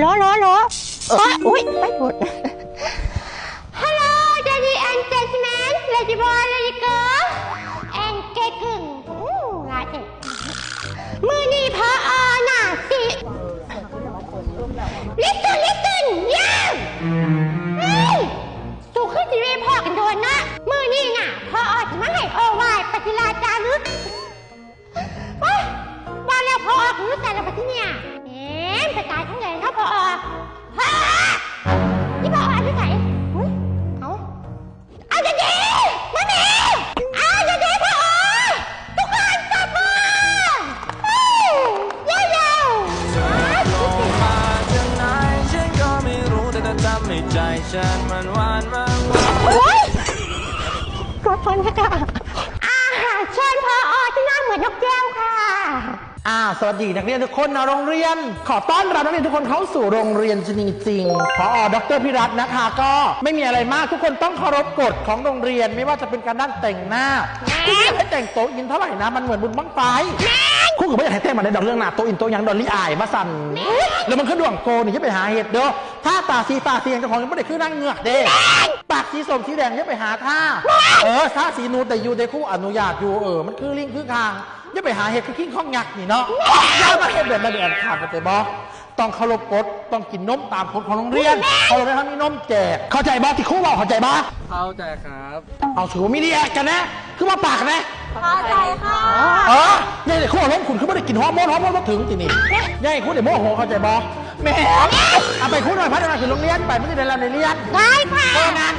รอรอรอเอออุ้ยไปหมด Hello, Daddy and gentlemen, Lady Boy, Lady Girl, and Gay กึ่งอู้ลาเด็กมือนี่พออน่ะสิ Listen, listen, yeah! เฮ้ยสู่ขึ้นทีวีพอกันโดนนะมือนี่น่ะพออจะมาให้โอวายปฏิลาจารึกไปมาแล้วพออคือแต่ละปฏิเนี่ยเอ๊ะไปตายทั้ง ให้ใจฉันมันหวานมากโอ้ยกดฟันค่ะอาเชิญพ่อที่หน้าเหมือนนกแก้วค่ะอ้าวสวัสดีนักเรียนทุกคนนะโรงเรียน ขอต้อนรับนักเรียนทุกคนเข้าสู่โรงเรียนจริงจริงๆพอดรพิรัตน์นะคะ ก็ไม่มีอะไรมากทุกคนต้องเคารพกฎของโรงเรียนไม่ว่าจะเป็นการด้านแต่งหน้าคุณไม่อยากให้แต่งโต๊ะอินเท่าไหร่นะมันเหมือนบุญบังไฟคุณก็ไม่อยากให้แต่งมาในดอกเรื่องหน้าโต๊ะอินโต๊ะหยังดอลลี่อายมาสั่นแล้วมันขึ้นดวงโกนี่จะไปหาเห็ดเด้อ ถ้าตาสีตาเสียงเจ้าของยังไม่ได้ขึ้นนั่งเหงือกเด้ปากสีส้มสีแดงจะไปหาท่า เออถ้าสีนูนแต่อยู่ในคู่อนุญาตอยู่เออมันคือลิงคือคางอย่าไปหาเห็ดคือกิ้งข้องยักษ์นี่เนาะอย่ามาเห็ดแบบนั้นเดือนขาดไปแต่บอต้องเคารพกฎต้องกินนมตามกฎของโรงเรียนเขาเลยทำมีนมแจกเข้าใจบ้าที่ครู่บอกเข้าใจบ้าเข้าใจครับ เอาถือว่ามีดีแอคกันนะ คือมาปากนะเข้าใจค่ะเออยังไงคู่ล้มขุนคือไม่ได้กินฮอร์โมนฮอร์โมนมาถึงจีนี่ยังไงคู่เดี๋ยวโมโหเข้าใจบ้า แหม่เอาไปคู่หน่อยพัฒนาถึงโรงเรียนไปไม่ได้เรียนแล้วในเรียนได้ค่ะ เพราะงั้น